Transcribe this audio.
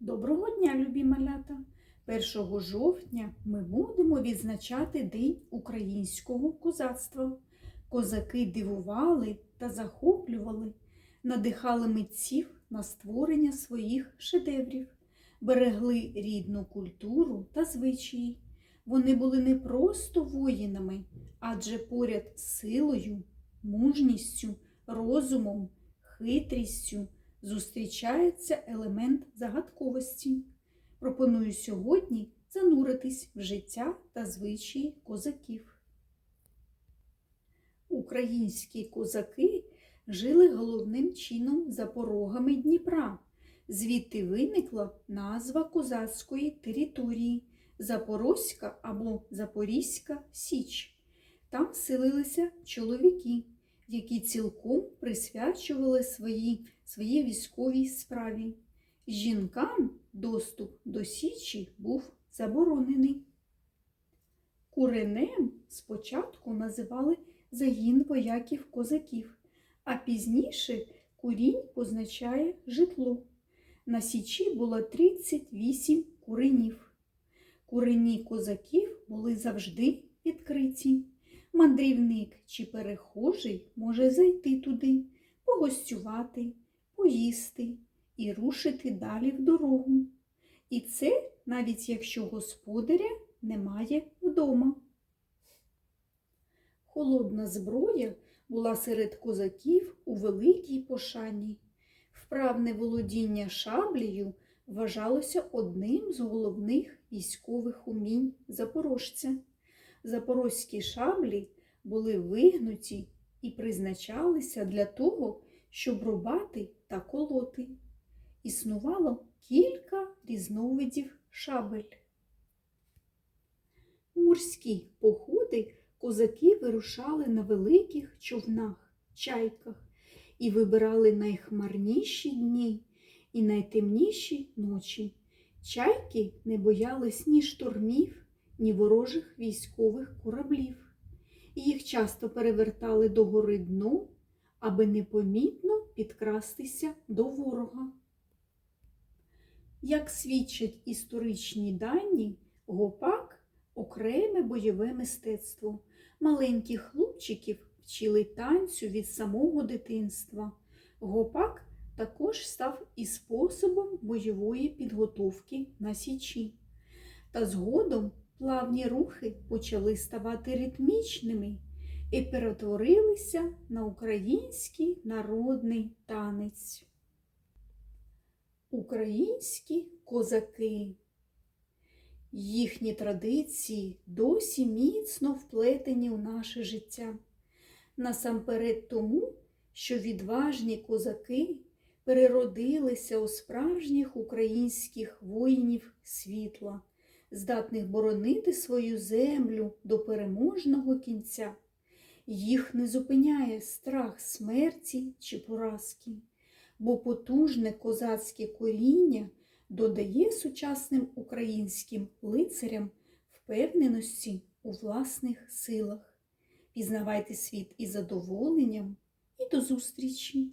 Доброго дня, любі малята! 1 жовтня ми будемо відзначати День українського козацтва. Козаки дивували та захоплювали, надихали митців на створення своїх шедеврів, берегли рідну культуру та звичаї. Вони були не просто воїнами, адже поряд з силою, мужністю, розумом, хитрістю зустрічається елемент загадковості. Пропоную сьогодні зануритись в життя та звичаї козаків. Українські козаки жили головним чином за порогами Дніпра. Звідти виникла назва козацької території Запорозька або Запорізька Січ. Там селилися чоловіки, які цілком присвячували свої, своїй військовій справі. Жінкам доступ до Січі був заборонений. Куренем спочатку називали загін вояків-козаків, а пізніше курінь позначає житло. На Січі було 38 куренів. Курені козаків були завжди відкриті. Мандрівник чи перехожий може зайти туди, погостювати, поїсти і рушити далі в дорогу. І це навіть якщо господаря немає вдома. Холодна зброя була серед козаків у великій пошані. Вправне володіння шаблею вважалося одним з головних військових умінь запорожця. Запорозькі шаблі були вигнуті і призначалися для того, щоб рубати та колоти. Існувало кілька різновидів шабель. У морські походи козаки вирушали на великих човнах, чайках і вибирали найхмарніші дні і найтемніші ночі. Чайки не боялись ні штормів, ні ворожих військових кораблів. Їх часто перевертали до гори дну, аби непомітно підкрастися до ворога. Як свідчать історичні дані, гопак окреме бойове мистецтво. Маленьких хлопчиків вчили танцю від самого дитинства. Гопак також став і способом бойової підготовки на січі. Та згодом плавні рухи почали ставати ритмічними і перетворилися на український народний танець. Українські козаки. Їхні традиції досі міцно вплетені у наше життя. Насамперед тому, що відважні козаки переродилися у справжніх українських воїнів світла, здатних боронити свою землю до переможного кінця. Їх не зупиняє страх смерті чи поразки, бо потужне козацьке коріння додає сучасним українським лицарям впевненості у власних силах. Пізнавайте світ із задоволенням і до зустрічі!